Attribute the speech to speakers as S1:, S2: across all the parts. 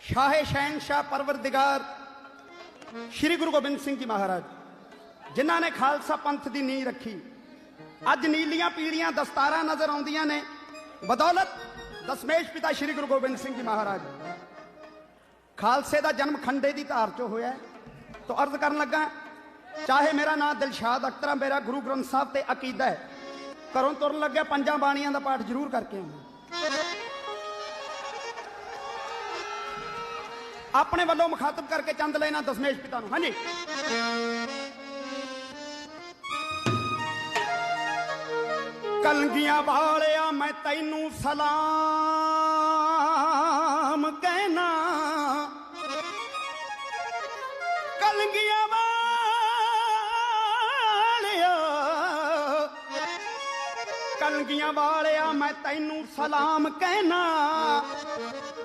S1: ਸ਼ਾਹੇ ਸ਼ਹਿਨशाह ਪਰਵਰਦਿਗਾਰ ਸ੍ਰੀ ਗੁਰੂ ਗੋਬਿੰਦ ਸਿੰਘ ਜੀ ਮਹਾਰਾਜ ਜਿਨ੍ਹਾਂ ਨੇ ਖਾਲਸਾ ਪੰਥ ਦੀ ਨੀਂਹ ਰੱਖੀ ਅੱਜ ਨੀਲੀਆਂ ਪੀੜੀਆਂ ਦਸਤਾਰਾਂ ਨਜ਼ਰ ਆਉਂਦੀਆਂ ਨੇ ਬਦੌਲਤ ਦਸਮੇਸ਼ ਪਿਤਾ ਸ੍ਰੀ ਗੁਰੂ ਗੋਬਿੰਦ ਸਿੰਘ ਜੀ ਮਹਾਰਾਜ ਖਾਲਸੇ ਦਾ ਜਨਮ ਖੰਡੇ ਦੀ ਧਾਰ ਚੋਂ ਹੋਇਆ ਹੈ। ਅਰਜ਼ ਕਰਨ ਲੱਗਾ ਚਾਹੇ ਮੇਰਾ ਨਾਮ ਦਿਲਸ਼ਾਦ ਅਖਤਰਾ ਮੇਰਾ ਗੁਰੂ ਗ੍ਰੰਥ ਸਾਹਿਬ ਤੇ ਅਕੀਦਾ ਹੈ ਘਰੋਂ ਤੁਰਨ ਲੱਗਿਆ ਪੰਜਾਂ ਬਾਣੀਆਂ ਦਾ ਪਾਠ ਜ਼ਰੂਰ ਕਰਕੇ ਆਉਣਾ ਆਪਣੇ ਵੱਲੋਂ ਮੁਖਾਤਬ ਕਰਕੇ ਚੰਦ ਲੈਣਾ ਦਸਮੇਸ਼ ਪਿਤਾ ਨੂੰ। ਹਾਂਜੀ। ਕਲਗੀਆਂ ਵਾਲਿਆ, ਮੈਂ ਤੈਨੂੰ ਸਲਾਮ ਕਹਿਣਾ। ਕਲਗੀਆਂ ਕਲਗੀਆਂ ਵਾਲਿਆ, ਮੈਂ ਤੈਨੂੰ ਸਲਾਮ ਕਹਿਣਾ।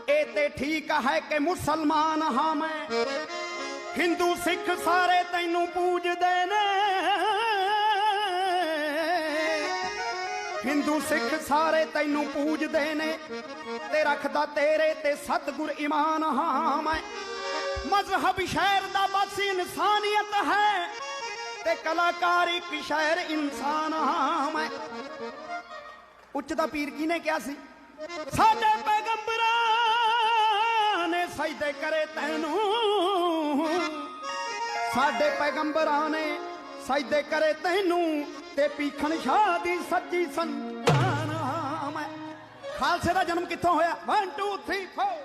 S1: ਇਹ ਤੇ ਠੀਕ ਹੈ ਕਿ ਮੁਸਲਮਾਨ ਹਾਂ ਮੈਂ। ਹਿੰਦੂ, ਸਿੱਖ ਸਾਰੇ ਤੈਨੂੰ ਪੂਜਦੇ ਨੇ। ਹਿੰਦੂ, ਸਿੱਖ ਸਾਰੇ ਤੈਨੂੰ ਪੂਜਦੇ ਨੇ। ਤੇ ਰੱਖਦਾ ਤੇਰੇ ਤੇ ਸਤਗੁਰ ਇਮਾਨ ਹਾਂ ਮੈਂ। ਮਜ਼ਹਬ ਸ਼ਹਿਰ ਦਾ ਬਸ ਇਨਸਾਨੀਅਤ ਹੈ। ਤੇ ਕਲਾਕਾਰ ਇੱਕ ਸ਼ਾਇਰ ਇਨਸਾਨ ਹਾਂ ਮੈਂ। ਉੱਚ ਦਾ ਪੀਰ ਕੀ ਕਿਹਾ ਸੀ? ਸਾਡੇ ਪੈਗੰਬਰਾਂ ਨੇ ਸਜਦੇ ਕਰੇ ਤੈਨੂੰ। ਸਾਡੇ ਪੈਗੰਬਰਾਂ ਨੇ ਸਜਦੇ ਕਰੇ ਤੈਨੂੰ ਤੇ ਪੀਖਣ ਸ਼ਾਹ ਦੀ ਸੱਚੀ ਸੰਤਾਨ ਮੈਂ। ਖਾਲਸੇ ਦਾ ਜਨਮ ਕਿੱਥੋਂ ਹੋਇਆ? 1 2 3 4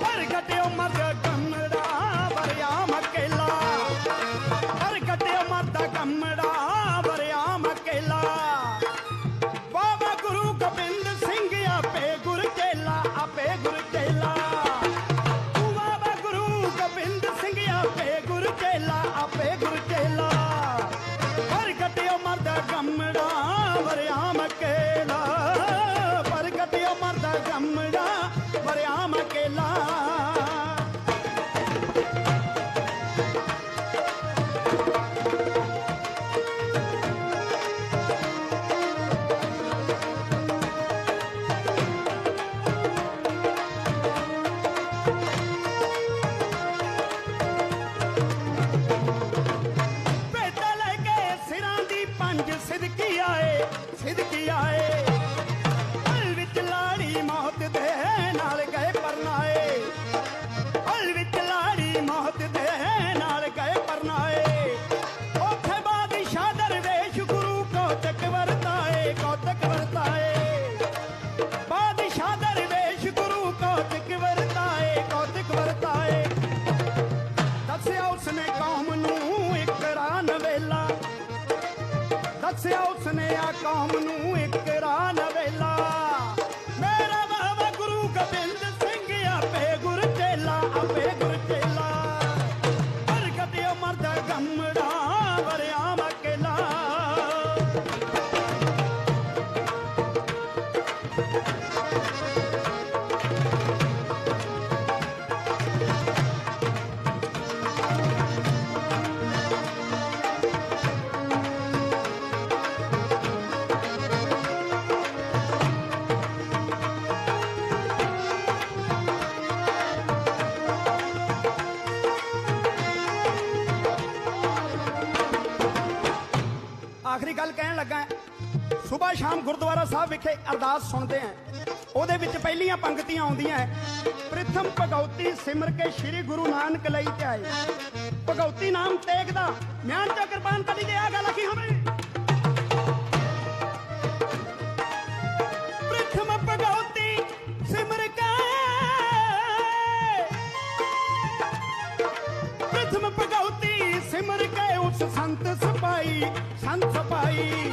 S1: ਪ੍ਰਗਟਿਓ ਮਰਦ ਗਮੜਾ ਵਰਿਆ ਮਕੇਲਾ। ਪ੍ਰਗਟਿਓ ਮਰਦ ਕਮੜਾ ਵਰਿਆ ਮਕੇਲਾ। ਬਾਬਾ ਗੁਰੂ ਗੋਬਿੰਦ ਸਿੰਘ ਆਪੇ ਗੁਰ ਚੇਲਾ, ਆਪੇ ਗੁਰ ਚੇਲਾ। ਬਾਬਾ ਗੁਰੂ ਗੋਬਿੰਦ ਸਿੰਘ ਆਪੇ ਗੁਰ ਚੇਲਾ, ਆਪੇ ਗੁਰ ਚੇਲਾ। ਪ੍ਰਗਟਿਓ ਮਰਦਾ ਗਮੜਾ ਵਰਿਆ ਮਕੇਲਾ। ਦੱਸਿਆ ਉਸਨੇ ਆ ਕੌਮ ਨੂੰ ਰਾਹ ਨਵੇਲਾ। ਗੱਲ ਕਹਿਣ ਲੱਗਾ ਸਵੇਰ ਸ਼ਾਮ ਗੁਰਦੁਆਰਾ ਸਾਹਿਬ ਵਿਖੇ ਅਰਦਾਸ ਸੁਣਦੇ ਆਂ ਉਹਦੇ ਵਿੱਚ ਪਹਿਲੀਆਂ ਪੰਕਤੀਆਂ ਆਉਂਦੀਆਂ ਹੈ। ਪ੍ਰਥਮ ਭਗਉਤੀ ਸਿਮਰ ਕੇ ਸ੍ਰੀ ਗੁਰੂ ਨਾਨਕ ਲਈ ਤੇ ਆਏ ਭਗਉਤੀ ਨਾਮ ਤੇਗ ਦਾ। ਮਿਆਨ ਚੋ ਕਿਰਪਾਨ ਕਦੀ ਤੇ ਆ ਗੱਲ ਕੀ ਹਮਰੇ। ਪ੍ਰਥਮ ਭਗਉਤੀ ਸਿਮਰ ਕੇ। ਪ੍ਰਥਮ ਭਗਉਤੀ ਸਿਮਰ ਕੇ। ਉਸ ਸੰਤ ਸਪਾਈ ਸੰਤ ਸਪਾਈ।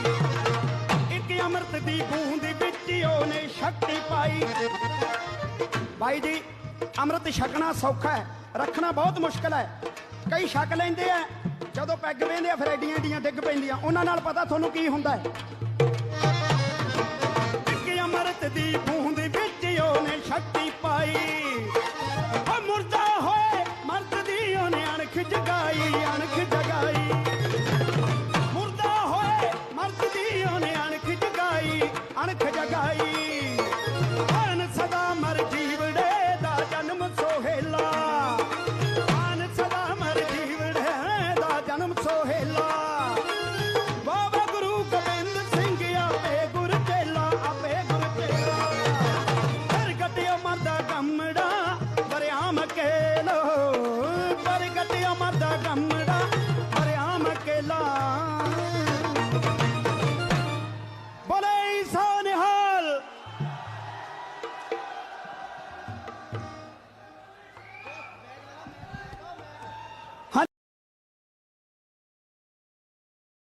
S1: ਇੱਕ ਅੰਮ੍ਰਿਤ ਦੀ ਬੂੰਦ ਵਿੱਚ ਉਹ ਸ਼ਕਤੀ ਪਾਈ। ਬਾਈ ਜੀ, ਅੰਮ੍ਰਿਤ ਛਕਣਾ ਸੌਖਾ ਹੈ, ਰੱਖਣਾ ਬਹੁਤ ਮੁਸ਼ਕਲ ਹੈ। ਕਈ ਛਕ ਲੈਂਦੇ ਆ, ਜਦੋਂ ਪੈਗ ਵੇਂਦੇ ਆ, ਫਿਰ ਐਡੀਆਂ ਐਡੀਆਂ ਡਿੱਗ ਪੈਂਦੀਆਂ। ਉਹਨਾਂ ਨਾਲ ਪਤਾ ਤੁਹਾਨੂੰ ਕੀ ਹੁੰਦਾ ਹੈ? ਕਿ ਅੰਮ੍ਰਿਤ ਦੀ ਬੂੰਦ ਵਿੱਚ ਉਹਨੇ ਸ਼ਕਤੀ ਪਾਈ।